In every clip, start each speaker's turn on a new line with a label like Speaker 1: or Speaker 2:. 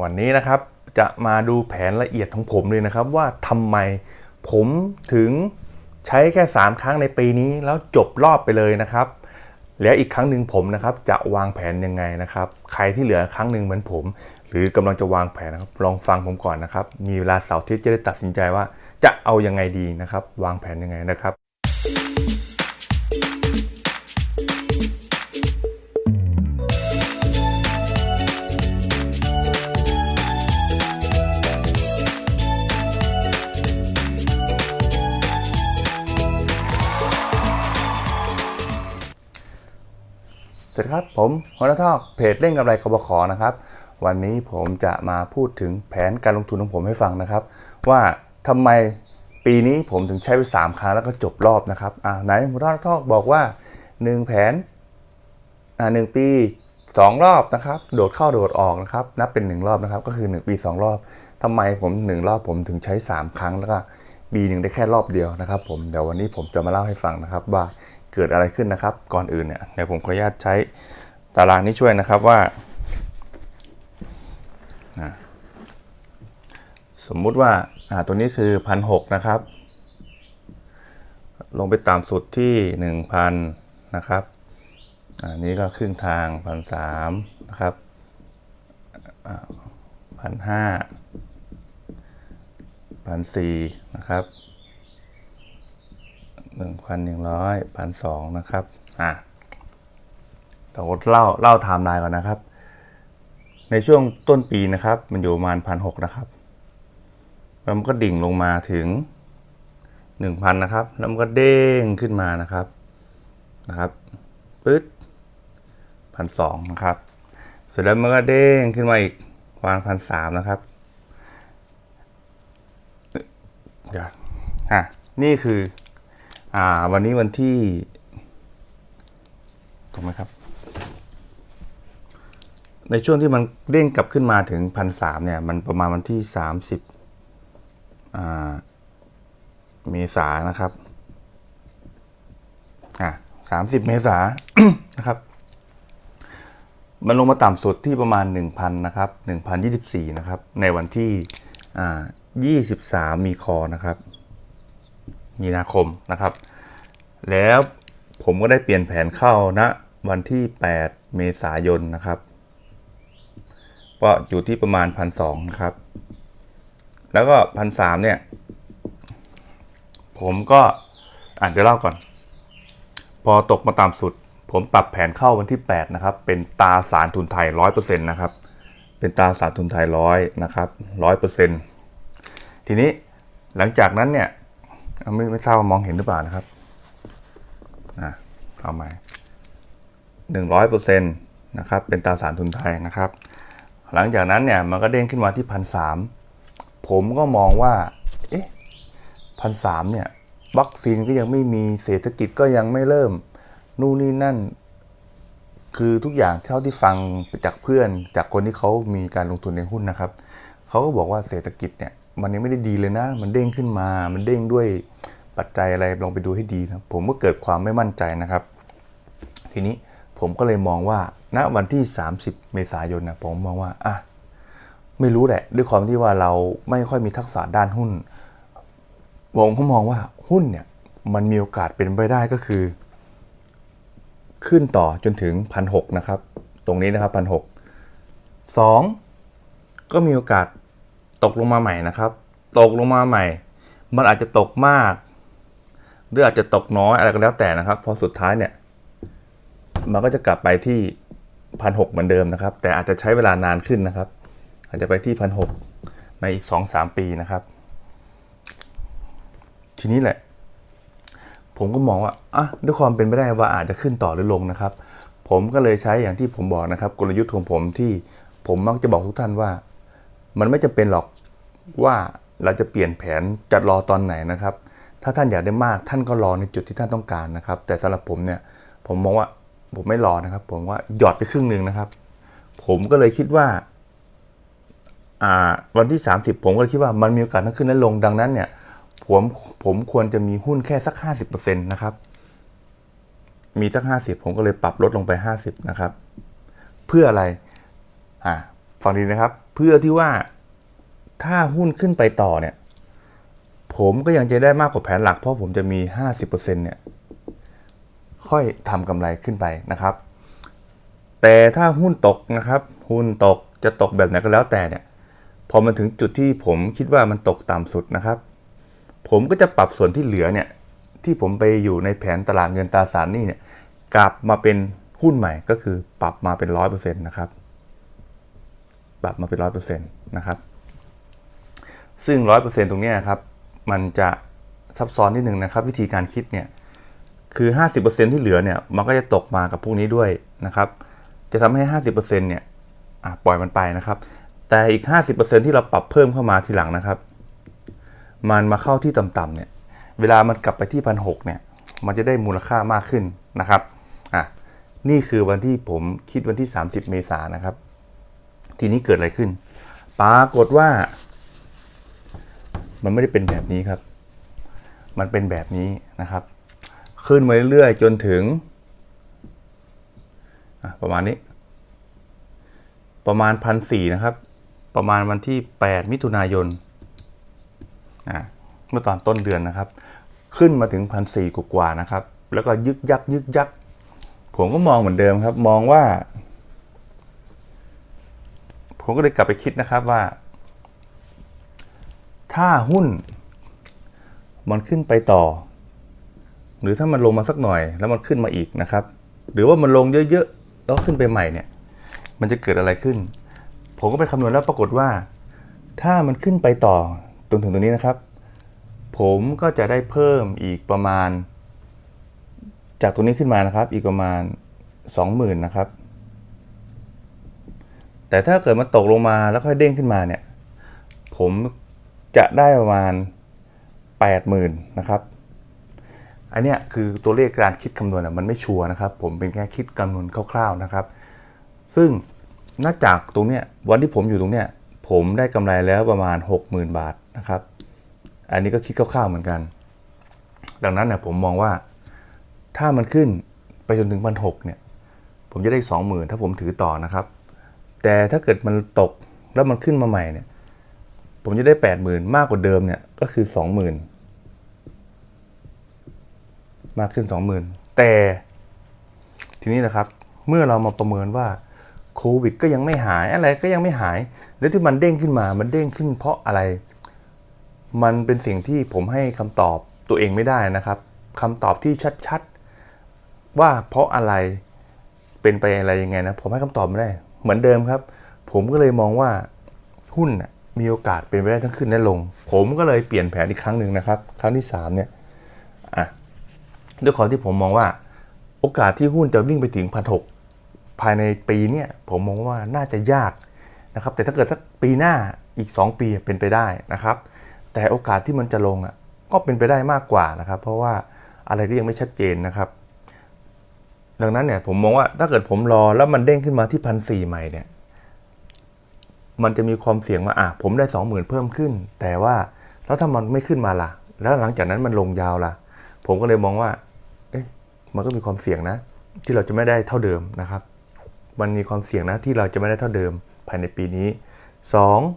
Speaker 1: วันนี้นะครับจะมาดูแผนละเอียดของผมเลยนะครับ ว่าทำไมผมถึงใช้แค่ 3 ครั้งในปีนี้แล้วจบรอบไปเลยนะครับ แล้วอีกครั้งหนึ่งผมนะครับจะวางแผนยังไงนะครับ ใครที่เหลือครั้งหนึ่งเหมือนผม หรือกำลังจะวางแผนนะครับ ลองฟังผมก่อนนะครับ มีเวลาเสาร์อาทิตย์จะได้ตัดสินใจว่า จะเอายังไงดีนะครับ วางแผนยังไงนะครับ สวัสดีครับ ผมหัวหน้าทอกเพจเล่นกำไรกบขนะครับ วันนี้ผมจะมาพูดถึงแผนการลงทุนของผมให้ฟังนะครับ ว่าทำไมปีนี้ผมถึงใช้ไป3ครั้งแล้วก็จบรอบนะครับอ่าไหนหัวหน้าทอกบอกว่า 1 แผนอ่าหนึ่งปี 2 รอบนะครับ โดดเข้าโดดออกนะครับ นับเป็น 1 รอบนะครับ ก็คือ 1 ปี 2 รอบทำไมผม 1 รอบผมถึงใช้ 3 ครั้งแล้วก็ปีหนึ่งได้แค่รอบเดียวนะครับ ผมเดี๋ยววันนี้ผมจะมาเล่าให้ฟังนะครับว่า เกิดอะไรขึ้นนะครับ ก่อนอื่นเนี่ยเดี๋ยวผมขออนุญาตใช้ตารางนี้ช่วยนะครับว่า สมมุติว่าตัวนี้คือพันหนะครับ ลงไปต่ำสุดที่หนึ่งพันนะครับอันนี้ก็ครึ่งทางพันสามนะครับพันห้าพันสี่นะครับ หนึ่งพันหนึ่งร้อยพันสองนะครับอะเราเล่าเล่าไทม์ไลน์ก่อนนะครับ ในช่วงต้นปีนะครับ มันอยู่ประมาณพันหกนะครับแล้วมันก็ดิ่งลงมาถึงหนึ่งพันนะครับ แล้วมันก็เด้งขึ้นมานะครับนะครับปึ๊ดพันสองนะครับ เสร็จแล้วมันก็เด้งขึ้นมาอีกประมาณพันสามนะครับเดี๋ยวอะนี่คือ อ่า วันนี้วันที่ ถูกไหมครับ ในช่วงที่มันเด้งกลับขึ้นมาถึงพันสามเนี่ย มันประมาณวันที่สามสิบอ่าเมษานะครับ อ่าสามสิบเมษานะครับ มันลงมาต่ำสุดที่ประมาณ 1,000 นะครับ 1,024 นะครับ ในวันที่อ่า23 มีคอนะครับ มีนาคมนะครับ แล้วผมก็ได้เปลี่ยนแผนเข้าณนะวันที่ 8 เมษายนนะครับ ก็อยู่ที่ประมาณพันสนะครับ แล้วก็พันสเนี่ย ผมก็อ่านจะเล่าก่อน พอตกมาต่ำสุด ผมปรับแผนเข้าวันที่ 8 นะครับ เป็นตราสารทุนไทย 100%นะครับ เป็นตราสารทุนไทยร้อยนะครับ100%ทีนี้หลังจากนั้นเนี่ย ไม่ไม่ทราบว่ามองเห็นหรือเปล่านะครับนะเอาใหม่หนึ่งร้อยเปอร์เซ็นต์นะครับ เป็นตราสารทุนไทยนะครับ หลังจากนั้นเนี่ยมันก็เด้งขึ้นมาที่พันสามผมก็มองว่า เอ๊ะพันสามเนี่ยวัคซีนก็ยังไม่มีเศรษฐกิจก็ยังไม่เริ่ม นู่นนี่นั่น คือทุกอย่างเท่าที่ฟังจากเพื่อนจากคนที่เขามีการลงทุนในหุ้นนะครับ เขาก็บอกว่าเศรษฐกิจเนี่ย มันยังไม่ได้ดีเลยนะ มันเด้งขึ้นมา มันเด้งด้วยปัจจัยอะไรลองไปดูให้ดีนะผมก็เกิดความไม่มั่นใจนะครับ ทีนี้ผมก็เลยมองว่าณวันที่ 30 เมษายนนะผมมองว่าอะไม่รู้แหละ ด้วยความที่ว่าเราไม่ค่อยมีทักษะด้านหุ้นผมก็มองว่าหุ้นเนี่ยมันมีโอกาสเป็นไปได้ก็คือ ขึ้นต่อจนถึงพันหนะครับ ตรงนี้นะครับพันหสองก็มีโอกาส ตกลงมาใหม่นะครับ ตกลงมาใหม่ มันอาจจะตกมาก หรืออาจจะตกน้อยอะไรก็แล้วแต่นะครับ พอสุดท้ายเนี่ย มันก็จะกลับไปที่พันหเหมือนเดิมนะครับ แต่อาจจะใช้เวลานานขึ้นนะครับ อาจจะไปที่พันหในอีกสองสามปีนะครับ ทีนี้แหละ ผมก็มองว่าอะด้วยความเป็นไปได้ว่าอาจจะขึ้นต่อหรือลงนะครับ ผมก็เลยใช้อย่างที่ผมบอกนะครับ กลยุทธ์ของผมที่ผมมักจะบอกทุกท่านว่า มันไม่จะเป็นหรอกว่าเราจะเปลี่ยนแผนจะรอตอนไหนนะครับ ถ้าท่านอยากได้มากท่านก็รอในจุดที่ท่านต้องการนะครับ แต่สำหรับผมเนี่ยผมมองว่าผมไม่รอนะครับ ผมว่าหยอดไปครึ่งหนึ่งนะครับ ผมก็เลยคิดว่าวันที่ 30 ผมก็เลยคิดว่ามันมีโอกาสทั้งขึ้นและลงดังนั้นเนี่ยผมผมควรจะมีหุ้นแค่สัก 50%นะครับ มีสัก 50 ผมก็เลยปรับลดลงไป 50 นะครับ เพื่ออะไรอ่า ฟังดีนะครับ เพื่อที่ว่าถ้าหุ้นขึ้นไปต่อเนี่ย ผมก็ยังจะได้มากกว่าแผนหลัก เพราะผมจะมี 50%เนี่ย ค่อยทำกำไรขึ้นไปนะครับ แต่ถ้าหุ้นตกนะครับ หุ้นตกจะตกแบบไหนก็แล้วแต่เนี่ย พอมันถึงจุดที่ผมคิดว่ามันตกต่ำสุดนะครับ ผมก็จะปรับส่วนที่เหลือเนี่ย ที่ผมไปอยู่ในแผนตลาดเงินตราสารนี้เนี่ย กลับมาเป็นหุ้นใหม่ก็คือปรับมาเป็นร้อยเปอร์เซ็นต์นะครับ ปรับมาเป็นร้อยเปอร์เซ็นต์นะครับ ซึ่งร้อยเปอร์เซ็นต์ตรงนี้ครับ มันจะซับซ้อนนิดนึงนะครับ วิธีการคิดเนี่ย คือ 50%ที่เหลือเนี่ย มันก็จะตกมากับพวกนี้ด้วยนะครับ จะทำให้ 50%เนี่ยอะปล่อยมันไปนะครับ แต่อีก 50%ที่เราปรับเพิ่มเข้ามาทีหลังนะครับ มันมาเข้าที่ต่ำๆเนี่ย เวลามันกลับไปที่พันหเนี่ย มันจะได้มูลค่ามากขึ้นนะครับ อะ นี่คือวันที่ผมคิดวันที่ 30 เมษายนนะครับ ทีนี้เกิดอะไรขึ้น ปรากฏว่า มันไม่ได้เป็นแบบนี้ครับ มันเป็นแบบนี้นะครับ ขึ้นมาเรื่อยๆจนถึงประมาณนี้ ประมาณพันสี่นะครับ ประมาณวันที่ 8 มิถุนายนอะเมื่อตอนต้นเดือนนะครับ ขึ้นมาถึงพันสี่กว่าๆนะครับ แล้วก็ยึกยักยึกยัก ผมก็มองเหมือนเดิมครับ มองว่า ผมก็เลยกลับไปคิดนะครับว่า ถ้าหุ้น มันขึ้นไปต่อ หรือถ้ามันลงมาสักหน่อย แล้วมันขึ้นมาอีกนะครับ หรือว่ามันลงเยอะๆแล้วขึ้นไปใหม่เนี่ย มันจะเกิดอะไรขึ้น ผมก็ไปคำนวณแล้วปรากฏว่า ถ้ามันขึ้นไปต่อจนถึงตรงนี้นะครับ ผมก็จะได้เพิ่มอีกประมาณ จากตรงนี้ขึ้นมานะครับ อีกประมาณ 20,000นะครับ แต่ถ้าเกิดมันตกลงมาแล้วค่อยเด้งขึ้นมาเนี่ย ผมจะได้ประมาณ 80,000นะครับ อันเนี้ยคือตัวเลขการคิดคำนวณมันไม่ชัวร์นะครับ ผมเป็นแค่คิดคำนวณคร่าวๆนะครับ ซึ่งนอกจากตรงเนี้ยวันที่ผมอยู่ตรงเนี้ยผมได้กำไรแล้วประมาณ 60,000 บาทนะครับ อันนี้ก็คิดคร่าวๆเหมือนกัน ดังนั้นเนี่ยผมมองว่าถ้ามันขึ้นไปจนถึงพันหเนี่ย ผมจะได้ 20,000 ถ้าผมถือต่อนะครับ แต่ถ้าเกิดมันตกแล้วมันขึ้นมาใหม่เนี่ย ผมจะได้ 80,000 มากกว่าเดิมเนี่ยก็คือ 20,000 มากขึ้น 20,000 แต่ทีนี้นะครับ เมื่อเรามาประเมินว่าโควิดก็ยังไม่หายอะไรก็ยังไม่หาย แล้วที่มันเด้งขึ้นมา มันเด้งขึ้นเพราะอะไร มันเป็นสิ่งที่ผมให้คำตอบตัวเองไม่ได้นะครับคำตอบที่ชัดๆ ว่าเพราะอะไรเป็นไปอะไรยังไงนะ ผมให้คำตอบไม่ได้ เหมือนเดิมครับ ผมก็เลยมองว่าหุ้นมีโอกาสเป็นไปได้ทั้งขึ้นและลง ผมก็เลยเปลี่ยนแผนอีกครั้งหนึ่งนะครับ ครั้งที่สามเนี่ยอะด้วยความที่ผมมองว่า โอกาสที่หุ้นจะวิ่งไปถึงพันหภายในปีเนี่ยผมมองว่าน่าจะยากนะครับ แต่ถ้าเกิดสักปีหน้าอีก 2 ปีเป็นไปได้นะครับ แต่โอกาสที่มันจะลงอะก็เป็นไปได้มากกว่านะครับ เพราะว่าอะไรก็ยังไม่ชัดเจนนะครับ ดังนั้นเนี่ยผมมองว่าถ้าเกิดผมรอแล้วมันเด้งขึ้นมาที่พันสี่ใหม่เนี่ย มันจะมีความเสี่ยงว่าอะผมได้สองหมื่นเพิ่มขึ้น แต่ว่าแล้วถ้ามันไม่ขึ้นมาล่ะ แล้วหลังจากนั้นมันลงยาวล่ะ ผมก็เลยมองว่า เอ๊ะมันก็มีความเสี่ยงนะ ที่เราจะไม่ได้เท่าเดิมนะครับ มันมีความเสี่ยงนะที่เราจะไม่ได้เท่าเดิมภายในปีนี้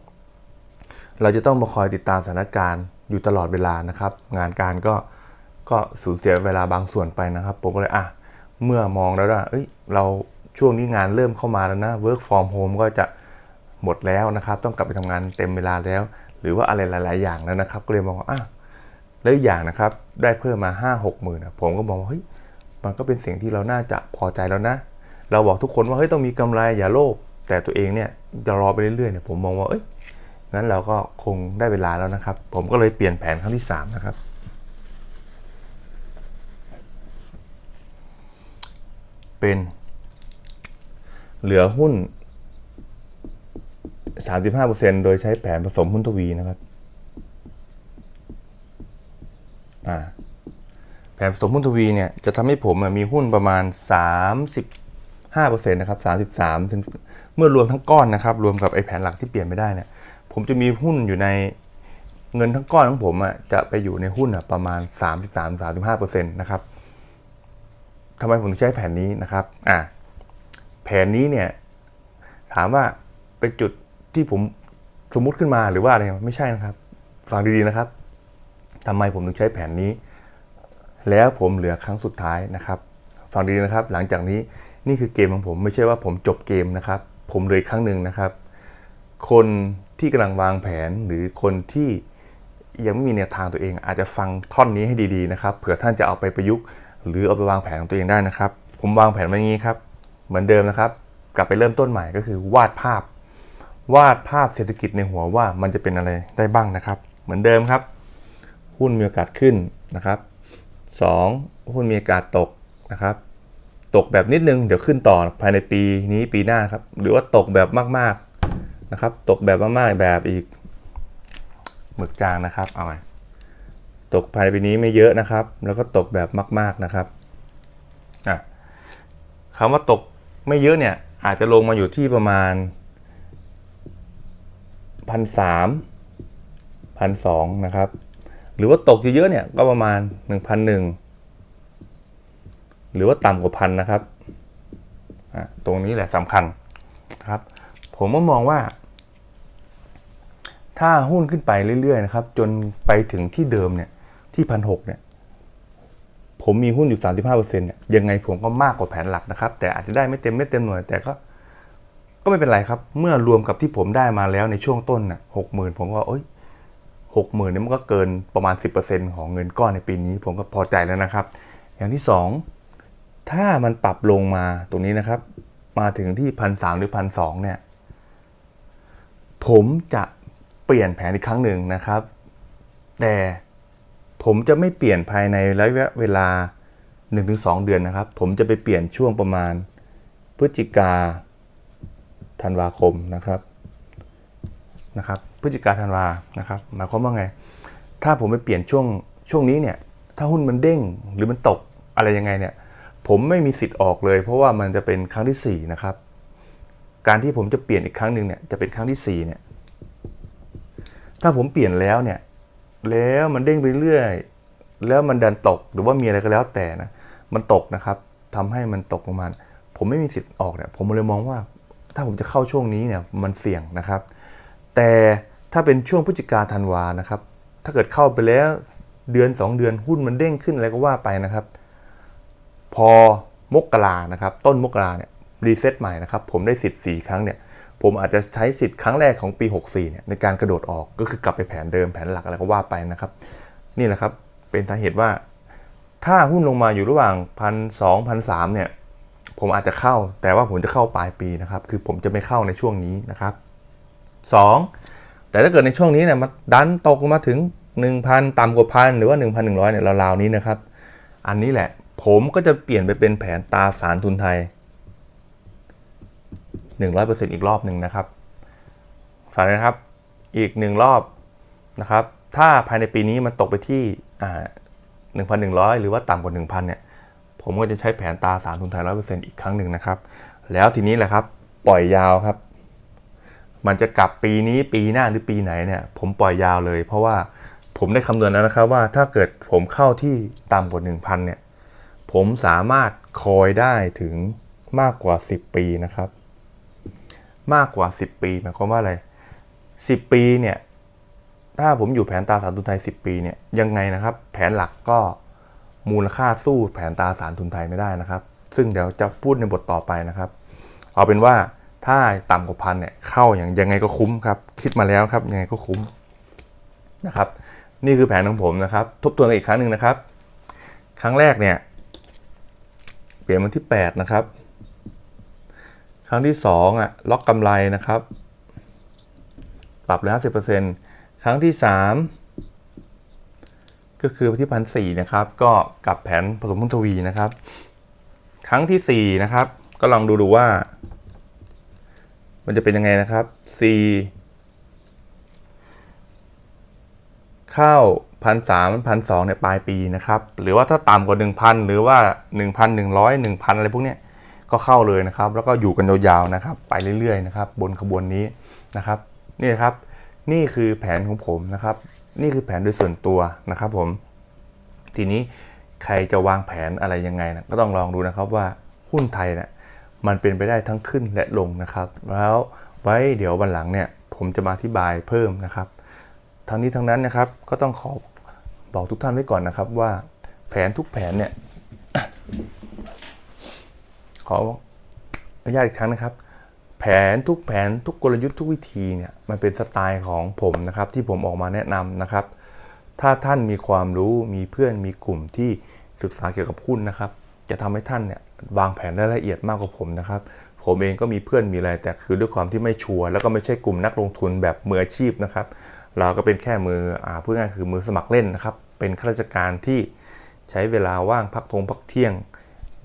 Speaker 1: 2. เราจะต้องมาคอยติดตามสถานการณ์อยู่ตลอดเวลานะครับ งานการก็ก็สูญเสียเวลาบางส่วนไปนะครับ ผมก็เลยอะ เมื่อมองแล้วว่าเอ้ยเราช่วงนี้งานเริ่มเข้ามาแล้วนะ work from home ก็จะหมดแล้วนะครับ ต้องกลับไปทำงานเต็มเวลาแล้ว หรือว่าอะไรหลาย ๆ อย่างแล้วนะครับ ก็เลยมองว่าอะแล้วอย่างนะครับ ได้เพิ่มมา 5 6หมื่นผมก็มองว่าเฮ้ยมันก็เป็นสิ่งที่เราน่าจะพอใจแล้วนะ เราบอกทุกคนว่าเฮ้ยต้องมีกำไรอย่าโลภแต่ตัวเองเนี่ยจะรอไปเรื่อยๆเนี่ยผมมองว่าเอ้ยงั้นเราก็คงได้เวลาแล้วนะครับ ผมก็เลยเปลี่ยนแผนครั้งที่ 3 นะครับ เป็น เหลือหุ้น 35%โดยใช้แผนผสมหุ้นทวีนะครับแผนผสมหุ้นทวีเนี่ยจะทำให้ผมมีหุ้นประมาณ 35%นะครับ33ถึงเมื่อรวมทั้งก้อนนะครับ รวมกับไอ้แผนหลักที่เปลี่ยนไม่ได้เนี่ยผมจะมีหุ้นอยู่ในเงินทั้งก้อนของผมอะจะไปอยู่ในหุ้นอะประมาณ 33-35%นะครับ ทำไมผมถึงใช้แผนนี้นะครับอ่าแผนนี้เนี่ยถามว่าเป็นจุดที่ผมสมมุติขึ้นมาหรือว่าอะไรไม่ใช่นะครับ ฟังดีๆนะครับทำไมผมถึงใช้แผนนี้ แล้วผมเหลือครั้งสุดท้ายนะครับ ฟังดีๆนะครับ หลังจากนี้นี่คือเกมของผมไม่ใช่ว่าผมจบเกมนะครับ ผมเลยครั้งหนึ่งนะครับ คนที่กำลังวางแผนหรือคนที่ยังไม่มีแนวทางตัวเอง อาจจะฟังท่อนนี้ให้ดีๆนะครับ เผื่อท่านจะเอาไปประยุกต์ หรือเอาไปวางแผนของตัวเองได้นะครับ ผมวางแผนไว้อย่างนี้ครับ เหมือนเดิมนะครับ กลับไปเริ่มต้นใหม่ก็คือวาดภาพ วาดภาพเศรษฐกิจในหัวว่ามันจะเป็นอะไรได้บ้างนะครับ เหมือนเดิมครับ หุ้นมีโอกาสขึ้นนะครับ 2. หุ้นมีโอกาสตกนะครับ ตกแบบนิดนึงเดี๋ยวขึ้นต่อภายในปีนี้ปีหน้าครับ หรือว่าตกแบบมากๆนะครับ ตกแบบมากๆแบบอีกหมึกจางนะครับ เอาใหม่ ตกภายในปีนี้ไม่เยอะนะครับ แล้วก็ตกแบบมาก ๆนะครับคำว่าตกไม่เยอะเนี่ยอาจจะลงมาอยู่ที่ประมาณพันสามพันสองนะครับ หรือว่าตกเยอะๆเนี่ยก็ประมาณ 1,001 หรือว่าต่ำกว่าพันนะครับ ตรงนี้แหละสำคัญครับ ผมก็มองว่า ถ้าหุ้นขึ้นไปเรื่อยๆนะครับ จนไปถึงที่เดิมเนี่ย ที่พันหกเนี่ยผมมีหุ้นอยู่ 35%เนี่ยยังไงผมก็มากกว่าแผนหลักนะครับ แต่อาจจะได้ไม่เต็มไม่เต็มหน่วย แต่ก็ก็ไม่เป็นไรครับ เมื่อรวมกับที่ผมได้มาแล้วในช่วงต้นน่ะหกหมื่นผมก็เอ้ยหกหมื่นนี่มันก็เกินประมาณ 10%ของเงินก้อนในปีนี้ ผมก็พอใจแล้วนะครับ อย่างที่ 2 ถ้ามันปรับลงมาตรงนี้นะครับ มาถึงที่พันสหรือพันสเนี่ยผมจะเปลี่ยนแผนอีกครั้งหนึ่งนะครับ แต่ ผมจะไม่เปลี่ยนภายในระยะเวลา 1-2 เดือนนะครับ ผมจะไปเปลี่ยนช่วงประมาณ พฤศจิกาธันวาคมนะครับนะครับพฤศจิกาธันวานะครับหมายความว่าไง ถ้าผมไปเปลี่ยนช่วงช่วงนี้เนี่ย ถ้าหุ้นมันเด้งหรือมันตกอะไรยังไงเนี่ย ผมไม่มีสิทธิ์ออกเลย เพราะว่ามันจะเป็นครั้งที่4นะครับ การที่ผมจะเปลี่ยนอีกครั้งหนึ่งเนี่ยจะเป็นครั้งที่4เนี่ย ถ้าผมเปลี่ยนแล้วเนี่ย แล้วมันเด้งไปเรื่อย แล้วมันดันตกหรือว่ามีอะไรก็แล้วแต่นะมันตกนะครับทำให้มันตกลงมาผมไม่มีสิทธิ์ออกเนี่ยผมเลยมองว่า ถ้าผมจะเข้าช่วงนี้เนี่ยมันเสี่ยงนะครับ แต่ถ้าเป็นช่วงพฤศจิกาธันวานะครับ ถ้าเกิดเข้าไปแล้วเดือน 2 เดือนหุ้นมันเด้งขึ้นอะไรก็ว่าไปนะครับ พอมกรานะครับ ต้นมกราเนี่ยรีเซ็ตใหม่นะครับ ผมได้สิทธิ์4ครั้งเนี่ย ผมอาจจะใช้สิทธิ์ครั้งแรกของปี 64เนี่ยในการกระโดดออกก็คือกลับไปแผนเดิมแผนหลักอะไรก็ว่าไปนะครับ นี่แหละครับเป็นสาเหตุว่า ถ้าหุ้นลงมาอยู่ระหว่างพันสองพันสามเนี่ยผมอาจจะเข้า แต่ว่าผมจะเข้าปลายปีนะครับ คือผมจะไม่เข้าในช่วงนี้นะครับ 2. แต่ถ้าเกิดในช่วงนี้เนี่ยมันดันตกมาถึง 1,000 ต่ำกว่าพันหรือว่า 1,100เนี่ยราวๆนี้นะครับ อันนี้แหละผมก็จะเปลี่ยนไปเป็นแผนตาสารทุนไทย 100%อีกรอบหนึ่งนะครับฝากนะครับอีกหนึ่งรอบนะครับ ถ้าภายในปีนี้มันตกไปที่อ่า1,100 หรือว่าต่ำกว่า 1,000 เนี่ย ผมก็จะใช้แผนตาสารทุนไทย100%อีกครั้งหนึ่งนะครับ แล้วทีนี้แหละครับ ปล่อยยาวครับ มันจะกลับปีนี้ปีหน้าหรือปีไหนเนี่ย ผมปล่อยยาวเลย เพราะว่าผมได้คำนวณแล้วนะครับว่าถ้าเกิดผมเข้าที่ต่ำกว่า 1,000 เนี่ย ผมสามารถคอยได้ถึงมากกว่า 10 ปีนะครับ มากกว่า 10 ปีหมายความว่าอะไร 10 ปีเนี่ยถ้าผมอยู่แผนตราสารทุนไทย 10 ปีเนี่ยยังไงนะครับ แผนหลักก็มูลค่าสู้แผนตราสารทุนไทยไม่ได้นะครับ ซึ่งเดี๋ยวจะพูดในบทต่อไปนะครับ เอาเป็นว่าถ้าต่ำกว่าพันเนี่ยเข้าอย่างยังไงก็คุ้มครับ คิดมาแล้วครับยังไงก็คุ้มนะครับ นี่คือแผนของผมนะครับ ทบทวนกันอีกครั้งหนึ่งนะครับ ครั้งแรกเนี่ย เปลี่ยนวันที่ 8 นะครับ ครั้งที่2อะล็อกกำไรนะครับ ปรับแล้ว10%ครั้งที่ 3 ก็คือวันที่พันสี่นะครับ ก็กลับแผนผสมพุนทวีนะครับ ครั้งทีสี่4 นะครับ ก็ลองดูดูว่า มันจะเป็นยังไงนะครับ C เข้าพันสามพันสองในปลายปีนะครับ หรือว่าถ้าต่ำกว่า 1,000 หรือว่า 1,100 1,000 อะไรพวกเนี้ย ก็เข้าเลยนะครับ แล้วก็อยู่กันยาวๆนะครับ ไปเรื่อยๆนะครับ บนขบวนนี้นะครับ นี่ครับ นี่คือแผนของผมนะครับ นี่คือแผนโดยส่วนตัวนะครับ ผม ทีนี้ใครจะวางแผนอะไรยังไงนะก็ต้องลองดูนะครับว่าหุ้นไทยเนะี่ยมันเป็นไปได้ทั้งขึ้นและลงนะครับ แล้วไว้เดี๋ยววันหลังเนี่ยผมจะมาอธิบายเพิ่มนะครับทั้งนี้ทั้งนั้นนะครับก็ต้องขอบอกทุกท่านไว้ก่อนนะครับว่าแผนทุกแผนเนี่ย ขออนุญาตอีกครั้งนะครับ แผนทุกแผนทุกกลยุทธ์ทุกวิธีเนี่ยมันเป็นสไตล์ของผมนะครับ ที่ผมออกมาแนะนำนะครับ ถ้าท่านมีความรู้มีเพื่อนมีกลุ่มที่ศึกษาเกี่ยวกับหุ้นนะครับ จะทำให้ท่านเนี่ยวางแผนได้ละเอียดมากกว่าผมนะครับ ผมเองก็มีเพื่อนมีอะไรแต่คือด้วยความที่ไม่ชัวร์แล้วก็ไม่ใช่กลุ่มนักลงทุนแบบมืออาชีพนะครับ เราก็เป็นแค่มืออ่าพูดง่ายคือมือสมัครเล่นนะครับ เป็นข้าราชการที่ใช้เวลาว่างพักทงพักเที่ยง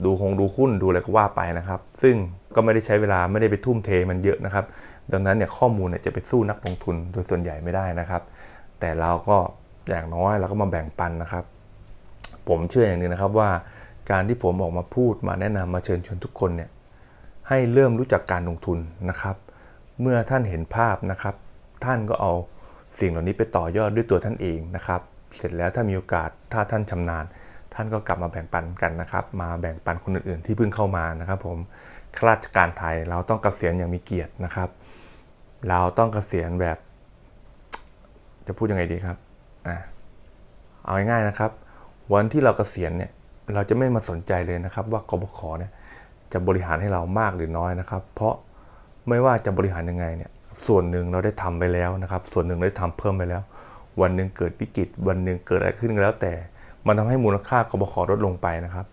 Speaker 1: ดูคงดูหุ้นดูอะไรก็ว่าไปนะครับ ซึ่งก็ไม่ได้ใช้เวลาไม่ได้ไปทุ่มเทมันเยอะนะครับ ดังนั้นเนี่ยข้อมูลเนี่ยจะไปสู้นักลงทุนโดยส่วนใหญ่ไม่ได้นะครับ แต่เราก็อย่างน้อยเราก็มาแบ่งปันนะครับ ผมเชื่ออย่างนึงนะครับว่าการที่ผมออกมาพูดมาแนะนำมาเชิญชวนทุกคนเนี่ยให้เริ่มรู้จักการลงทุนนะครับ เมื่อท่านเห็นภาพนะครับ ท่านก็เอาสิ่งเหล่านี้ไปต่อยอดด้วยตัวท่านเองนะครับ เสร็จแล้วถ้ามีโอกาสถ้าท่านชำนาญ ท่านก็กลับมาแบ่งปันกันนะครับ มาแบ่งปันคนอื่นๆ ที่เพิ่งเข้ามานะครับ ผมข้าราชการไทยเราต้องเกษียณอย่างมีเกียรตินะครับ เราต้องเกษียณแบบ จะพูดยังไงดีครับอะเอาง่ายๆนะครับ วันที่เราเกษียณเนี่ยเราจะไม่มาสนใจเลยนะครับ ว่ากบขเนี่ยจะบริหารให้เรามากหรือน้อยนะครับ เพราะไม่ว่าจะบริหารยังไงเนี่ยส่วนหนึ่งเราได้ทำไปแล้วนะครับ ส่วนหนึ่งเราได้ทำเพิ่มไปแล้ว วันหนึ่งเกิดวิกฤตวันหนึ่งเกิดอะไรขึ้นก็แล้วแต่ มันทำให้มูลค่ากบขลดลงไปนะครับ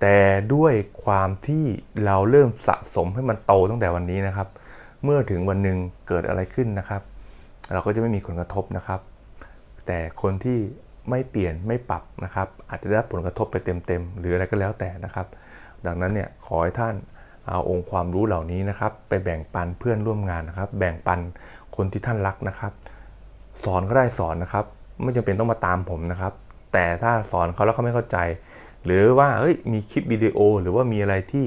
Speaker 1: แต่ด้วยความที่เราเริ่มสะสมให้มันโตตั้งแต่วันนี้นะครับ เมื่อถึงวันหนึ่งเกิดอะไรขึ้นนะครับ เราก็จะไม่มีผลกระทบนะครับ แต่คนที่ไม่เปลี่ยนไม่ปรับนะครับ อาจจะได้ผลกระทบไปเต็มๆหรืออะไรก็แล้วแต่นะครับ ดังนั้นเนี่ยขอให้ท่านเอาองค์ความรู้เหล่านี้นะครับ ไปแบ่งปันเพื่อนร่วมงานนะครับ แบ่งปันคนที่ท่านรักนะครับ สอนก็ได้สอนนะครับ ไม่จำเป็นต้องมาตามผมนะครับ แต่ถ้าสอนเขาแล้วเขาไม่เข้าใจ หรือว่าเอ้ยมีคลิปวิดีโอ หรือว่ามีอะไรที่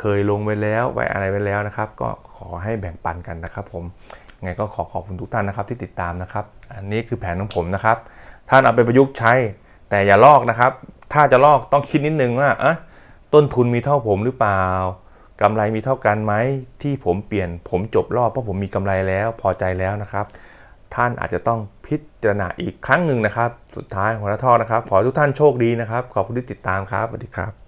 Speaker 1: เคยลงไว้แล้วไว้อะไรไว้แล้วนะครับ ก็ขอให้แบ่งปันกันนะครับ ผมไงก็ขอขอบคุณทุกท่านนะครับที่ติดตามนะครับ อันนี้คือแผนของผมนะครับท่านเอาไปประยุกต์ใช้ แต่อย่าลอกนะครับ ถ้าจะลอกต้องคิดนิดนึงว่าอะต้นทุนมีเท่าผมหรือเปล่ากำไรมีเท่ากันไหมที่ผมเปลี่ยนผมจบรอบเพราะผมมีกำไรแล้วพอใจแล้วนะครับ ท่านอาจจะต้องพิจารณาอีกครั้งหนึ่งนะครับ สุดท้ายหัวหน้าท่อนะครับ ขอทุกท่านโชคดีนะครับ ขอบคุณที่ติดตามครับสวัสดีครับ